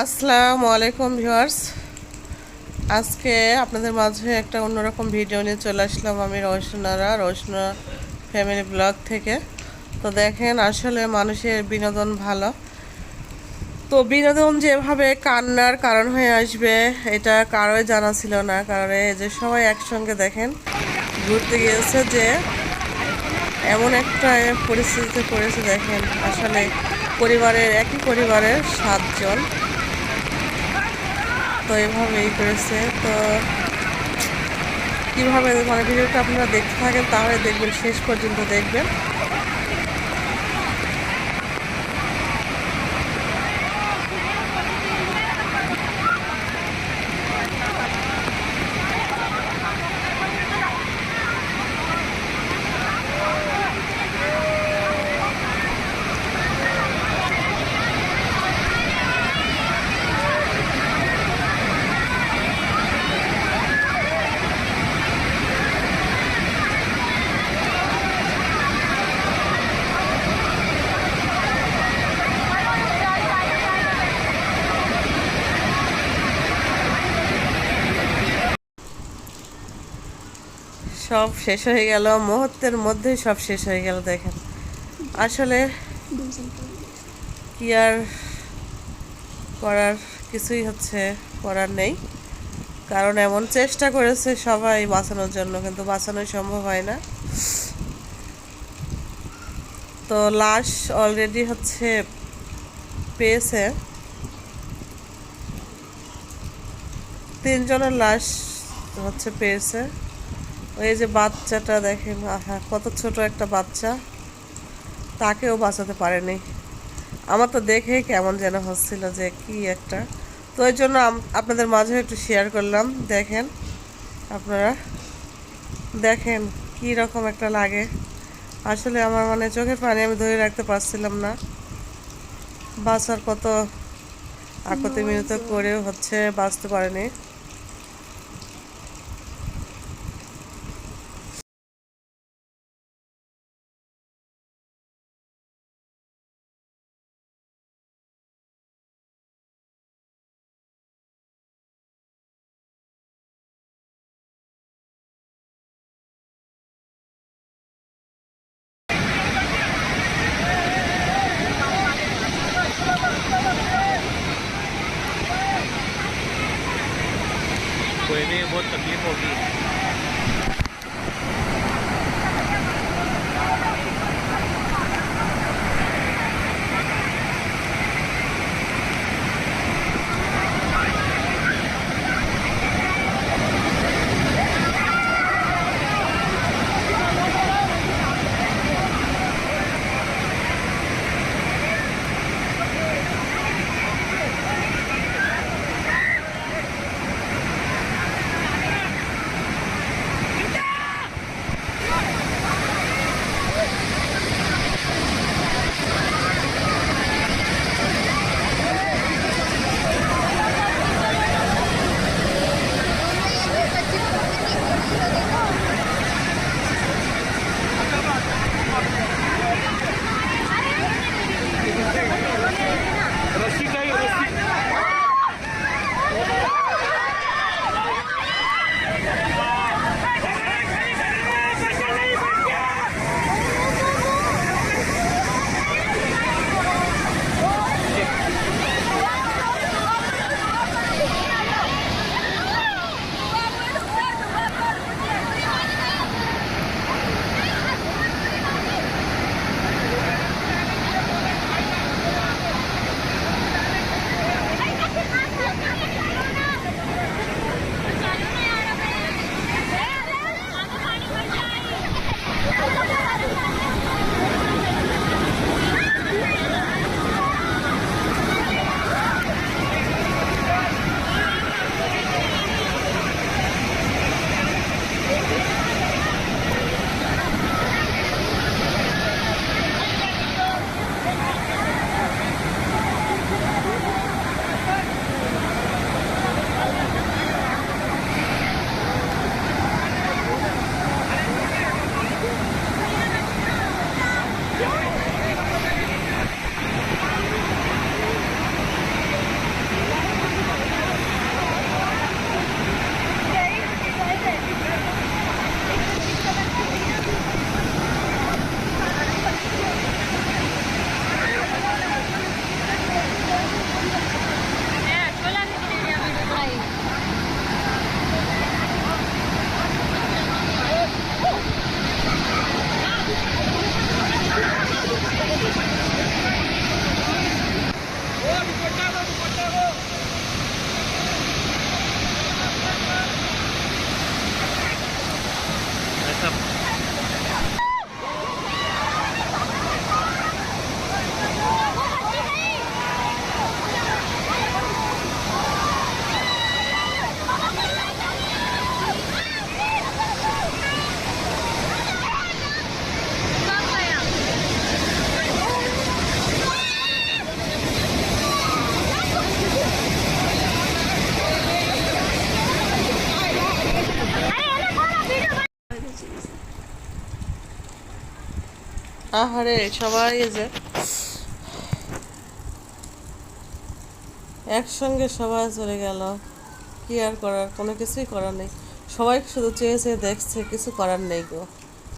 আসসালামু আলাইকুম ভিউয়ার্স। আজকে আপনাদের মাঝে একটা অন্যরকম ভিডিও নিয়ে চলে আসলাম আমি রোশনারা রোশনা ফ্যামিলি ব্লগ থেকে। তো দেখেন, আসলে মানুষের বিনোদন ভালো। তো বিনোদন যেভাবে কান্নার কারণ হয়ে আসবে, এটা কারোই জানা ছিল না। কারণ যে সবাই একসঙ্গে দেখেন, ঘুরতে গিয়েছে যে এমন একটা পরিস্থিতিতে পড়েছে দেখেন। আসলে পরিবারের, একই পরিবারের সাতজন। তো এভাবে এই করেছে। তো কীভাবে মানে ভিডিওটা আপনারা দেখতে থাকেন, তাহলে দেখবেন, শেষ পর্যন্ত দেখবেন। সব শেষ হয়ে গেল, মুহূর্তের মধ্যেই সব শেষ হয়ে গেল, দেখেন। আসলে কি আর করার, কিছুই হচ্ছে করার নেই। কারণ এমন চেষ্টা করেছে সবাই বাঁচানোর জন্য, কিন্তু বাঁচানো সম্ভব হয় না। তো লাশ অলরেডি হচ্ছে পেয়েছে। তিনজনের লাশ হচ্ছে পেয়েছে। ওই যে বাচ্চাটা দেখেন আহা, কত ছোট একটা বাচ্চা। তাকেও বাঁচাতে পারেনি। আমার তো দেখে কেমন যেন হচ্ছিল যে কি একটা। তো ওই জন্য আপনাদের মাঝে একটু শেয়ার করলাম, দেখেন আপনারা। দেখেন কি রকম একটা লাগে। আসলে আমার মানে চোখের পানি আমি ধরে রাখতে পারছিলাম না। বাঁচার কত আকতি মিনত করেও হচ্ছে বাঁচতে পারেনি। कोई भी बहुत तकलीफ होगी Come on, come on. আহারে, সবাই যে একসঙ্গে সবাই চলে গেল। কি আর করার? কোনো কিছুই করার নেই। সবাই শুধু চেয়ে চেয়ে দেখছে, কিছু করার নেই গো।